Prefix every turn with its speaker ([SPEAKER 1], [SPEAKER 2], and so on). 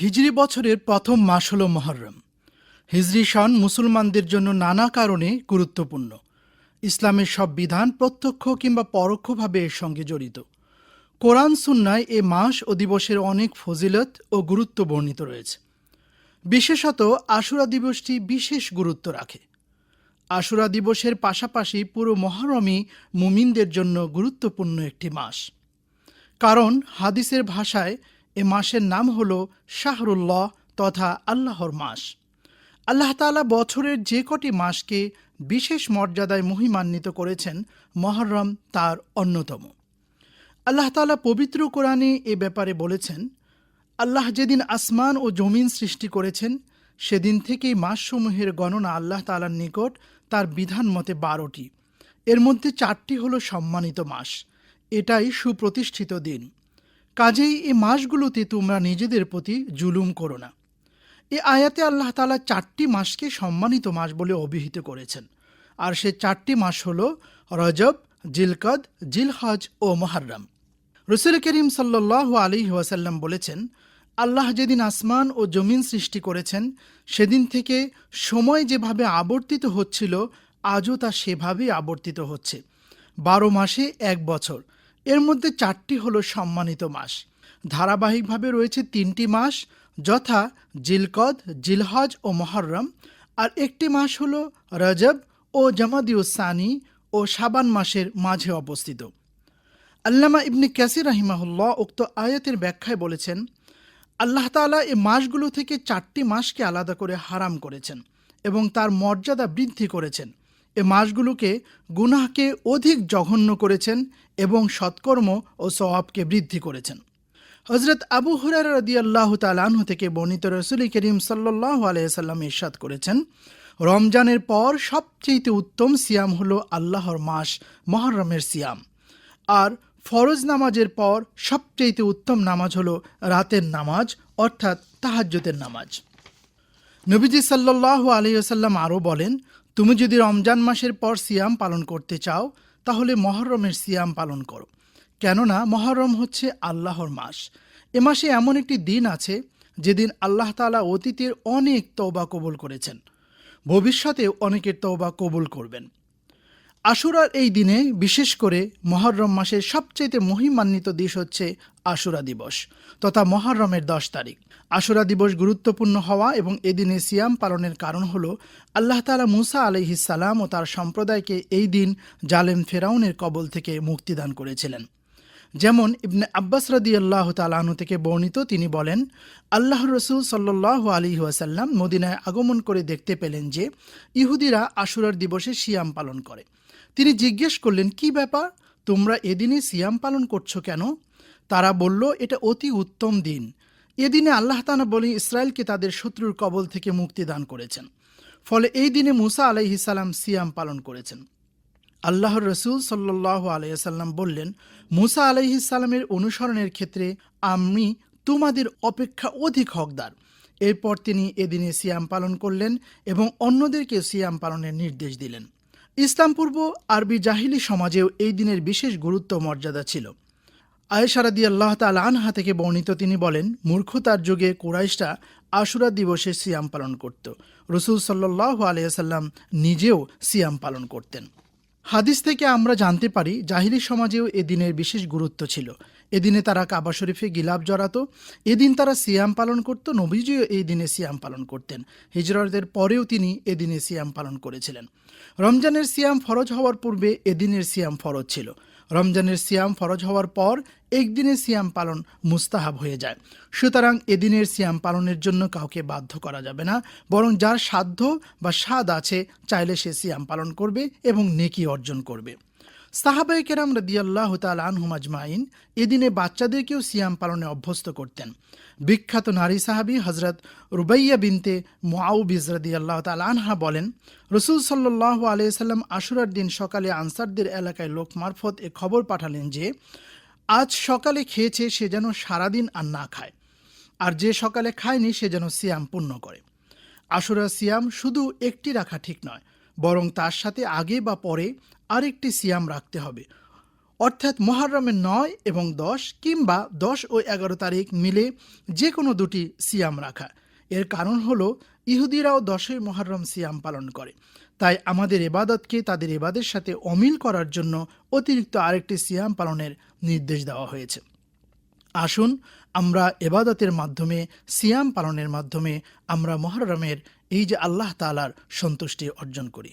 [SPEAKER 1] হিজরি বছরের প্রথম মাস হল মহরম। হিজরি সন মুসলমানদের জন্য নানা কারণে গুরুত্বপূর্ণ। ইসলামের সব বিধান প্রত্যক্ষ কিংবা পরোক্ষভাবে এর সঙ্গে জড়িত। কোরআন সুন্নায় এ মাস ও দিবসের অনেক ফজিলত ও গুরুত্ব বর্ণিত রয়েছে। বিশেষত আশুরা দিবসটি বিশেষ গুরুত্ব রাখে। আশুরা দিবসের পাশাপাশি পুরো মহরমই মুমিনদের জন্য গুরুত্বপূর্ণ একটি মাস। কারণ হাদিসের ভাষায় এ মাসের নাম হল শাহরুল্লাহ তথা আল্লাহর মাস। আল্লাহ তাআলা বছরের যে কটি মাসকে বিশেষ মর্যাদায় মহিমান্বিত করেছেন, মহরম তার অন্যতম। আল্লাহ তাআলা পবিত্র কোরআনে এ ব্যাপারে বলেছেন, আল্লাহ যেদিন আসমান ও জমিন সৃষ্টি করেছেন, সেদিন থেকেই মাসসমূহের গণনা আল্লাহ তাআলার নিকট তার বিধান মতে বারোটি। এর মধ্যে চারটি হলো সম্মানিত মাস। এটাই সুপ্রতিষ্ঠিত দিন। কাজেই এই মাসগুলোতে তোমরা নিজেদের প্রতি জুলুম করো না। এ আয়াতে আল্লাহ তালা চারটি মাসকে সম্মানিত মাস বলে অভিহিত করেছেন। আর সে চারটি মাস হল রজব, জিলকদ, জিলহজ ও মহারম রসুল করিম সাল্লাহ আলী ওয়াসাল্লাম বলেছেন, আল্লাহ যেদিন আসমান ও জমিন সৃষ্টি করেছেন, সেদিন থেকে সময় যেভাবে আবর্তিত হচ্ছিল, আজও তা সেভাবেই আবর্তিত হচ্ছে। বারো মাসে এক বছর। এর মধ্যে চারটি হলো সম্মানিত মাস। ধারাবাহিকভাবে রয়েছে তিনটি মাস, যথা জিলকদ, জিলহজ ও মহরম। আর একটি মাস হলো রজব ও জামাদিউসানি ও সাবান মাসের মাঝে অবস্থিত। আল্লামা ইবনে ক্যাসির রাহিমাহুল্লাহ উক্ত আয়াতের ব্যাখ্যায় বলেছেন, আল্লাহ তাআলা এই মাসগুলো থেকে চারটি মাসকে আলাদা করে হারাম করেছেন এবং তার মর্যাদা বৃদ্ধি করেছেন। এ মাসগুলোকে গুনাহকে অধিক জঘন্য করেছেন এবং সৎকর্ম ও সওয়াবকে বৃদ্ধি করেছেন। হজরত আবু হুরার রদি আল্লাহ তালাহ থেকে বর্ণিত রসুল করিম সাল্লাহ আলাইসাল্লাম ইরশাদ করেছেন, রমজানের পর সবচেয়ে উত্তম সিয়াম হলো আল্লাহর মাস, মহরমের সিয়াম। আর ফরজ নামাজের পর সবচেয়ে উত্তম নামাজ হলো রাতের নামাজ, অর্থাৎ তাহাজ্জতের নামাজ। নবীজি সাল্লাহ আলিয়াল্লাম আরও বলেন তুমি যদি রমজান মাসের পর সিয়াম পালন করতে চাও, তাহলে মহরমের সিয়াম পালন করো। কেননা মহরম হচ্ছে আল্লাহর মাস। এ মাসে এমন একটি দিন আছে, যেদিন আল্লাহ তালা অতীতের অনেক তওবা কবুল করেছেন। ভবিষ্যতে অনেকের তওবা কবুল করবেন। আশুরার এই দিনে বিশেষ করে মহরম মাসের সবচেয়ে মহিমান্বিত দিস হচ্ছে আশুরা দিবস, তথা মহরমের দশ তারিখ। আশুরা দিবস গুরুত্বপূর্ণ হওয়া এবং এদিনে সিয়াম পালনের কারণ হল আল্লাহ তালা মুসা আলহিসাল্লাম ও তার সম্প্রদায়কে এই দিন জালেম ফেরাউনের কবল থেকে মুক্তিদান করেছিলেন। যেমন ইবনে আব্বাস রদি আল্লাহ তালাহনু থেকে বর্ণিত তিনি বলেন আল্লাহ রসুল সাল্লাহ আলী ওয়াসাল্লাম মদিনায় আগমন করে দেখতে পেলেন যে ইহুদিরা আশুরার দিবসে সিয়াম পালন করে। তিনি জিজ্ঞেস করলেন, কি ব্যাপার? তোমরা এদিনে সিয়াম পালন করছ কেন? তারা বলল, এটা অতি উত্তম দিন। এদিনে আল্লাহ তানা বলে ইসরায়েলকে তাদের শত্রুর কবল থেকে মুক্তি দান করেছেন। ফলে এই দিনে মুসা আলাইহিসাল্লাম সিয়াম পালন করেছেন। আল্লাহর রসুল সাল্লাহ আলাইসাল্লাম বললেন, মুসা আলাইহিসাল্লামের অনুসরণের ক্ষেত্রে আমি তোমাদের অপেক্ষা অধিক হকদার। এরপর তিনি এদিনে সিয়াম পালন করলেন এবং অন্যদেরকে সিয়াম পালনের নির্দেশ দিলেন। ইসলাম পূর্ব আরবি জাহিলি সমাজেও এই দিনের বিশেষ গুরুত্ব মর্যাদা ছিল। আয়েশারাদি আল্লাহ তাল আনহা থেকে বর্ণিত তিনি বলেন, মূর্খতার যুগে কুরাইশটা আশুরা দিবসে সিয়াম পালন করত। রসুল সাল্লাহ আলিয়াল্লাম নিজেও সিয়াম পালন করতেন। হাদিস থেকে আমরা জানতে পারি, জাহিলি সমাজেও এদিনের দিনের বিশেষ গুরুত্ব ছিল। এদিনে তারা কাবা শরীফে গিলাপ জড়াতো এদিন তারা সিয়াম পালন করত, নবীজিও এই দিনে সিয়াম পালন করতেন। হিজরতের পরেও তিনি এদিনে সিয়াম পালন করেছিলেন। রমজানের সিয়াম ফরজ হওয়ার পূর্বে এদিনের সিয়াম ফরজ ছিল। রমজানের সিয়াম ফরজ হওয়ার পর একদিনের সিয়াম পালন মুস্তাহাব হয়ে যায়। সুতরাং এদিনের সিয়াম পালনের জন্য কাউকে বাধ্য করা যাবে না, বরং যার সাধ্য বা স্বাদ আছে, চাইলে সে সিয়াম পালন করবে এবং নেকি অর্জন করবে। সাহাবাই কেরাম রদিয়াল্লাহ তাল আনহুম আজমাইন এদিনে বাচ্চাদেরকেও সিয়াম পালনে অভ্যস্ত করতেন। বিখ্যাত নারী সাহাবি হজরত রুবাইয়া বিনতে মোয়াউবিজ রদিয়াল্লাহ তাল আনহা বলেন, রসুল সাল্লাহ আলিয়াল্লাম আশুরার দিন সকালে আনসারদের এলাকায় লোক মারফত এ খবর পাঠালেন যে, আজ সকালে খেয়েছে সে যেন সারাদিন আর না খায়, আর যে সকালে খায়নি সে যেন সিয়াম পূর্ণ করে। আশুরা সিয়াম শুধু একটি রাখা ঠিক নয় বরং তার সাথে আগে বা পরে আরেকটি সিয়াম রাখতে হবে। অর্থাৎ মহরমের নয় এবং দশ কিংবা দশ ও এগারো তারিখ মিলে যে কোনো দুটি সিয়াম রাখা। এর কারণ হলো, ইহুদিরাও দশই মহরম সিয়াম পালন করে। তাই আমাদের এবাদতকে তাদের এবাদের সাথে অমিল করার জন্য অতিরিক্ত আরেকটি সিয়াম পালনের নির্দেশ দেওয়া হয়েছে। আসুন, আমরা এবাদতের মাধ্যমে, সিয়াম পালনের মাধ্যমে আমরা মহরমের এই যে আল্লাহ তালার সন্তুষ্টি অর্জন করি।